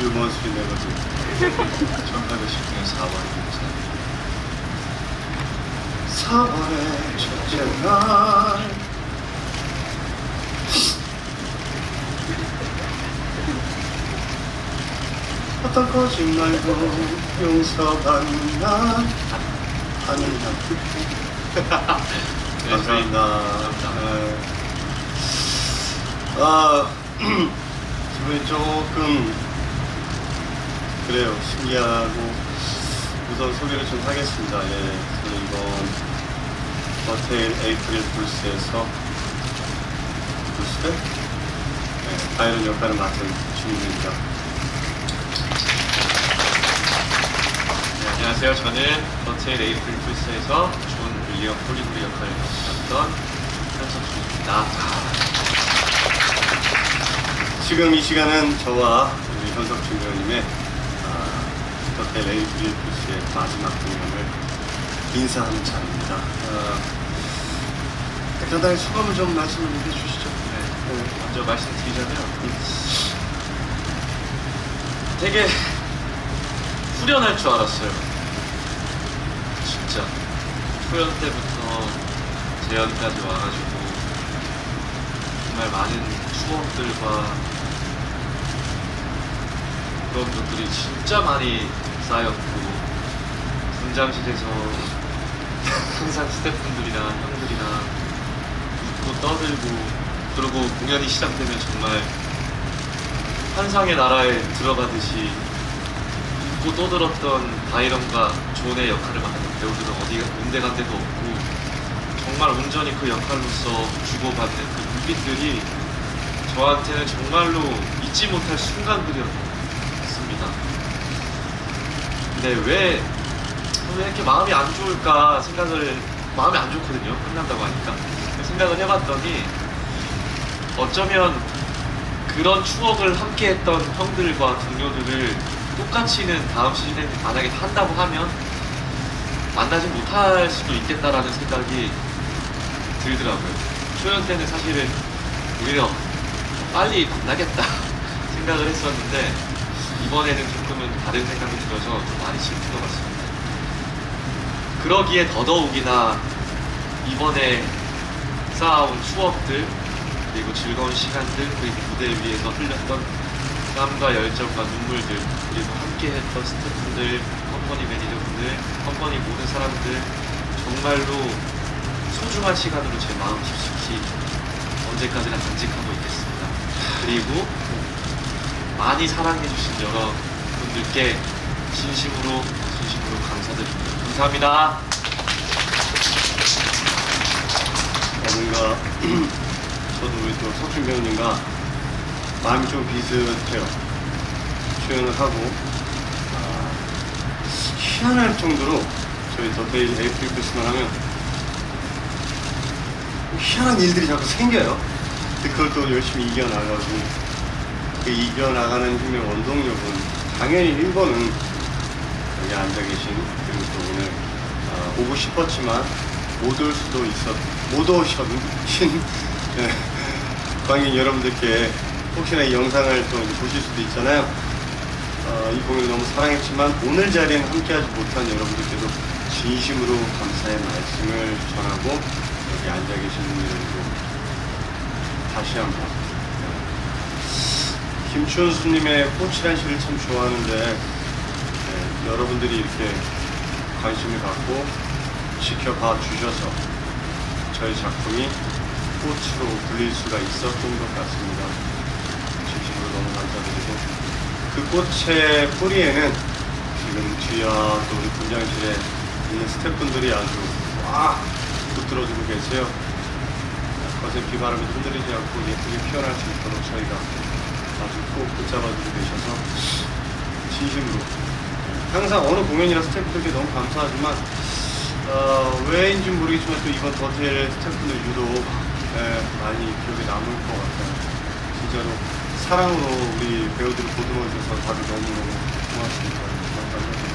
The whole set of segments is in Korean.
유머스리 내거든 1810년에 4월입니다 4월의 첫째 날. 어떤 거짓말도 하는 날. 감사합니다. 네. 아 기분이 조금 그래요 신기하고 우선 소개를 좀 하겠습니다 예 저는 이번 버테일 에이프릴 불스에서 불스? 네, 바이런 역할을 맡은 주민입니다 네, 안녕하세요. 저는 버테일 에이프릴 풀스에서 존 윌리엄 폴리브리 역할을 맡았던 현석준입니다. 지금 이 시간은 저와 우리 현석준 아, 에이프릴 불스의 마지막 공연을 인사하는 차입니다. 아, 간단히 소감을 좀 말씀을 해주시죠. 네, 먼저 말씀드리자면 되게 후련할 줄 알았어요. 진짜. 초연 때부터 재연까지 와가지고 정말 많은 추억들과 그런 것들이 진짜 많이 쌓였고 분장실에서 항상 스태프분들이나 형들이나 웃고 떠들고 그리고 공연이 시작되면 정말 환상의 나라에 들어가듯이 웃고 떠들었던 바이런과 존의 역할을 맡은 배우들은 어디가 온데 간 데도 없고 정말 온전히 그 역할로서 주고받는 그 눈빛들이 저한테는 정말로 잊지 못할 순간들이었습니다. 근데 왜, 왜 이렇게 마음이 안 좋을까 생각을 마음이 안 좋거든요. 끝난다고 하니까 생각을 해봤더니 어쩌면 그런 추억을 함께 했던 형들과 동료들을 똑같이는 다음 시즌에 만약에 한다고 하면 만나지 못할 수도 있겠다라는 생각이 들더라고요. 초연 때는 사실은 오히려 빨리 만나겠다 생각을 했었는데 이번에는 조금은 다른 생각이 들어서 좀 많이 슬픈 것 같습니다. 그러기에 더더욱이나 이번에 쌓아온 추억들 그리고 즐거운 시간들 그리고 무대 위에서 흘렸던 땀과 열정과 눈물들 그리고 함께했던 스태프분들, 컴퍼니 매니저분들, 컴퍼니 모든 사람들 정말로 소중한 시간으로 제 마음 깊숙이 언제까지나 간직하고 있겠습니다. 그리고 많이 사랑해주신 여러분들께 진심으로 진심으로 감사드립니다. 감사합니다. 어, 뭔가 저도 우리 또 석준 배우님과 마음이 좀 비슷해요. 출연을 하고 아, 희한할 정도로 저희 더데이 에이프릴 크리스만 하면 희한한 일들이 자꾸 생겨요. 근데 그걸 또 열심히 이겨나가고 그 이겨나가는 힘의 원동력은 당연히 1번은 여기 앉아 계신 그리고 또 오늘 아, 오고 싶었지만 못 올 수도 있었 못 오신 네, 관객 여러분들께 혹시나 이 영상을 또 보실 수도 있잖아요. 어, 이 공연을 너무 사랑했지만 오늘 자리에는 함께하지 못한 여러분들께도 진심으로 감사의 말씀을 전하고 여기 앉아 계신 분들도 다시 한번 네. 김춘수님의 꽃이란 시를 참 좋아하는데 네, 여러분들이 이렇게 관심을 갖고 지켜봐 주셔서 저희 작품이 꽃으로 불릴 수가 있었던 것 같습니다. 진심으로 너무 감사드리고 그 꽃의 뿌리에는 지금 뒤와 또 우리 분장실에 있는 스태프분들이 아주 꽉 붙들어주고 계세요. 거센 비바람에 흔들리지 않고 예쁘게 피어날 수 있도록 저희가 아주 꼭 붙잡아주고 계셔서 진심으로 항상 어느 공연이나 스태프들께 너무 감사하지만 어, 왜인지 모르겠지만 또 이번 더텔 스태프분들 유독 예, 많이 기억에 남을 것 같아요. 진짜로 사랑으로 우리 배우들을 보듬어 주셔서 다들 너무너무 고맙습니다. 감사드리고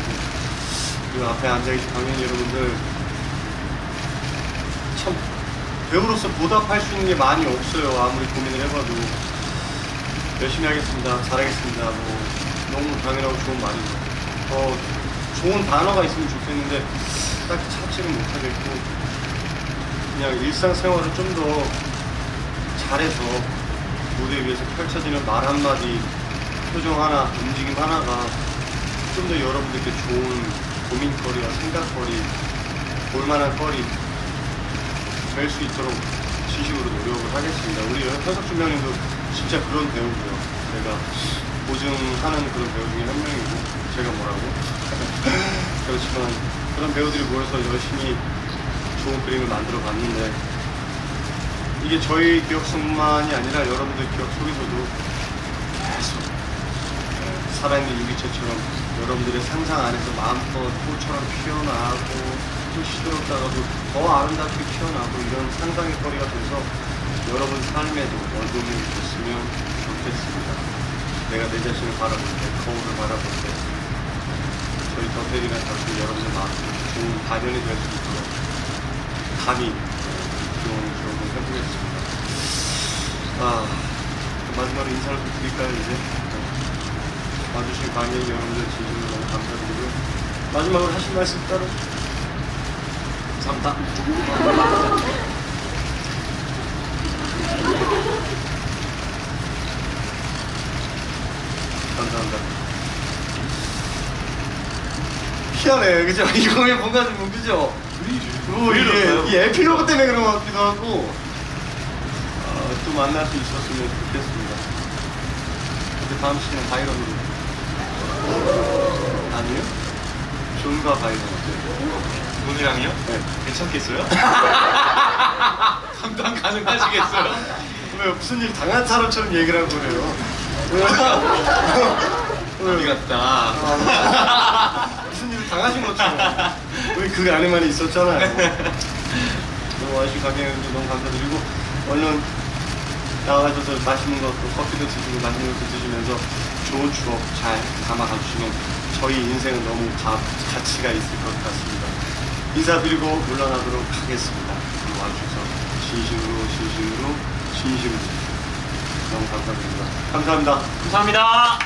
그리고 앞에 앉아계신 관객 여러분들 참 배우로서 보답할 수 있는 게 많이 없어요. 아무리 고민을 해봐도 열심히 하겠습니다. 잘하겠습니다. 뭐 너무 당연하고 좋은 말이죠. 더 좋은 단어가 있으면 좋겠는데 딱히 찾지는 못하겠고 그냥 일상생활을 좀 더 잘해서 무대 위에서 펼쳐지는 말 한마디, 표정 하나, 움직임 하나가 좀 더 여러분들께 좋은 고민거리와 생각거리, 볼만한 거리 될 수 있도록 진심으로 노력을 하겠습니다. 우리 현석준 배우님도 진짜 그런 배우고요. 제가 보증하는 그런 배우 중에 한 명이고 제가 뭐라고 그렇지만 그런 배우들이 모여서 열심히 좋은 그림을 만들어 봤는데 이게 저희 기억뿐만이 아니라 여러분들 기억 속에서도 계속 네, 살아있는 유기체처럼 여러분들의 상상 안에서 마음껏 꽃처럼 피어나고 또 시들었다가도 더 아름답게 피어나고 이런 상상의 거리가 돼서 여러분 삶에도 어둠이 있었으면 좋겠습니다. 내가 내 자신을 바라볼 때, 거울을 바라볼 때 저희 더텔이나 작품 여러분의 마음속에 좋은 발현이 될 수 있도록 감히 기원을 조금 해보겠습니다. 아, 마지막으로 인사를 좀 드릴까요, 이제? 네. 와주신 관객 여러분들 진심으로 너무 감사드리고요. 마지막으로 하신 말씀 따로? 감사합니다. 감사합니다. 희한해, 그죠? 이거에 뭔가 좀, 그죠? 뭐, 왜 이게? 이 에피로그 때문에 그런 것 같기도 하고, 아, 또 만날 수 있었으면 좋겠습니다. 근데 다음 시간에 바이런으로. 아니요? 존과 바이런 어때요? 문이랑요? 네. 괜찮겠어요? 감당 가능하시겠어요? 왜 무슨 일 당한 사람처럼 얘기를 하고 그래요? 어디 왜? 갔다. 아, 무슨 일을 당하신 것처럼 우리 그 안에만 있었잖아요 너무 와주신 관객님들 너무 감사드리고 얼른 나와가셔서 맛있는 것도 커피도 드시고 맛있는 것도 드시면서 좋은 추억 잘 담아가 주시면 저희 인생은 너무 가, 가치가 있을 것 같습니다 인사드리고 물러나도록 하겠습니다. 와주셔서 진심으로 진심으로 진심으로 너무 감사드립니다. 감사합니다. 감사합니다.